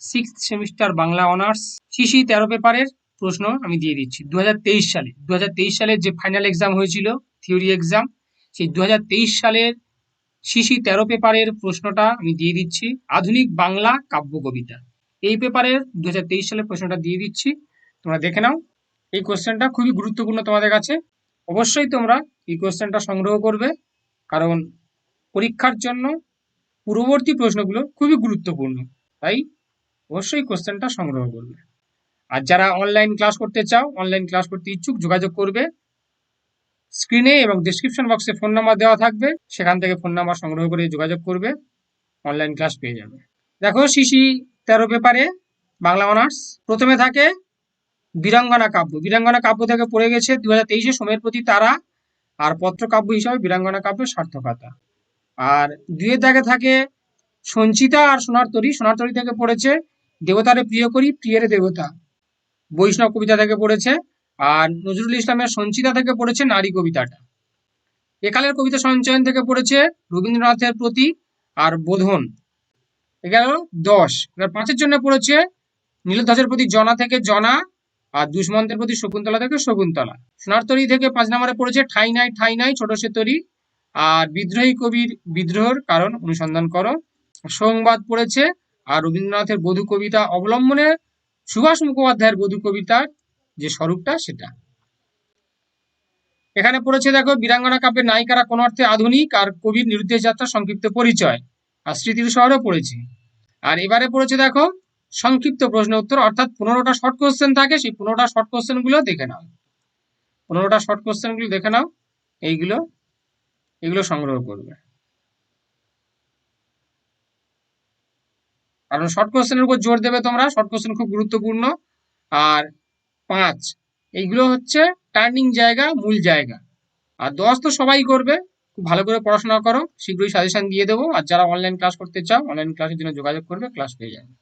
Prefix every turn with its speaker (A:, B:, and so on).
A: six semester Bangla honours CC তেরো পেপারের প্রশ্ন আমি দিয়ে দিচ্ছি। দু হাজার তেইশ সালে দু হাজার তেইশ সালের যে ফাইনাল এক্সাম হয়েছিল থিওরি এক্সাম সেই দু হাজার তেইশ সালের সিসি তেরো পেপারের প্রশ্নটা আমি দিয়ে দিচ্ছি, আধুনিক বাংলা কাব্য কবিতা। এই পেপারের দু হাজার তেইশ সালের প্রশ্নটা দিয়ে দিচ্ছি, তোমরা দেখে নাও। এই কোশ্চেনটা খুবই গুরুত্বপূর্ণ তোমাদের কাছে। অবশ্যই তোমরা এই কোশ্চেনটা সংগ্রহ করবে, কারণ পরীক্ষার জন্য পূর্ববর্তী প্রশ্নগুলো খুবই গুরুত্বপূর্ণ। তাই অবশ্যই কোশ্চেনটা সংগ্রহ করবে। আর যারা অনলাইন ক্লাস করতে চাও অনলাইন ক্লাস করতে ইচ্ছুক, যোগাযোগ করবে। স্ক্রিনে এবং ডিসক্রিপশন বক্সে ফোন নাম্বার দেওয়া থাকবে। সেখান থেকে ফোন নাম্বার সংগ্রহ করে যোগাযোগ করবে। অনলাইন ক্লাস পেয়ে যাবে। দেখো সিসি তেরো পেপারে বাংলা অনার্স প্রথমে থাকে বীরাঙ্গনা কাব্য। বীরাঙ্গনা কাব্য থেকে পড়ে গেছে দু হাজার তেইশে সময়ের প্রতি তারা আর পত্রকাব্য হিসাবে বীরাঙ্গনা কাব্যের সার্থকতা। আর দুয়ের দাগে থাকে সঞ্চিতা আর সোনার তরী সোনার তরী থেকে পড়েছে দেবতারে প্রিয় করি, প্রিয়ের দেবতা। বৈষ্ণব কবিতা থেকে পড়েছে, আর নজরুল ইসলামের সঞ্চিতা থেকে পড়েছে নারী কবিতাটা। একালের কবিতা সঞ্চয়ন থেকে পড়েছে রবীন্দ্রনাথের প্রতি আর বোধন। এগারো, দশ। এবার পাঁচের জন্য পড়েছে নীলধ্বজের প্রতি জনা থেকে জনা, আর দুষ্মন্তের প্রতি শকুন্তলা থেকে শকুন্তলা। সোনার তরী থেকে পাঁচ নম্বরে পড়েছে, ঠাই নাই ঠাই নাই, ছোট সে তরী। আর বিদ্রোহী কবির বিদ্রোহর কারণ অনুসন্ধান করো। সংবাদ পড়েছে আর রবীন্দ্রনাথের বধূ কবিতা অবলম্বনে সুভাষ মুখোপাধ্যায়ের বধূ কবিতার যে স্বরূপটা সেটা। এখানে পড়েছে দেখো, বীরাঙ্গনা কাব্যের নায়িকারা কোন অর্থে আধুনিক আর কবির নিরুদ্দেশ যাত্রা সংক্ষিপ্ত পরিচয়। আর স্মৃতির শহরও পড়েছে। আর এবারে পড়েছে দেখো, সংক্ষিপ্ত প্রশ্ন উত্তর, অর্থাৎ পনেরোটা শর্ট কোশ্চেন থাকে, সেই পনেরোটা শর্ট কোশ্চেনগুলো দেখে নাও। পনেরোটা শর্ট কোশ্চেনগুলো দেখে নাও, এইগুলো এগুলো সংগ্রহ করবে। কারণ শর্ট কোয়েশ্চেনের উপর জোর দেবে তোমরা শর্ট কোশ্চেন খুব গুরুত্বপূর্ণ। আর পাঁচ, এইগুলো হচ্ছে টার্নিং জায়গা, মূল জায়গা। আর দশ তো সবাই করবে, খুব ভালো করে পড়াশোনা করো, শীঘ্রই সাজেশন দিয়ে দেবো। আর যারা অনলাইন ক্লাস করতে চাও অনলাইন ক্লাসের জন্য যোগাযোগ করবে ক্লাস পেয়ে যাবে।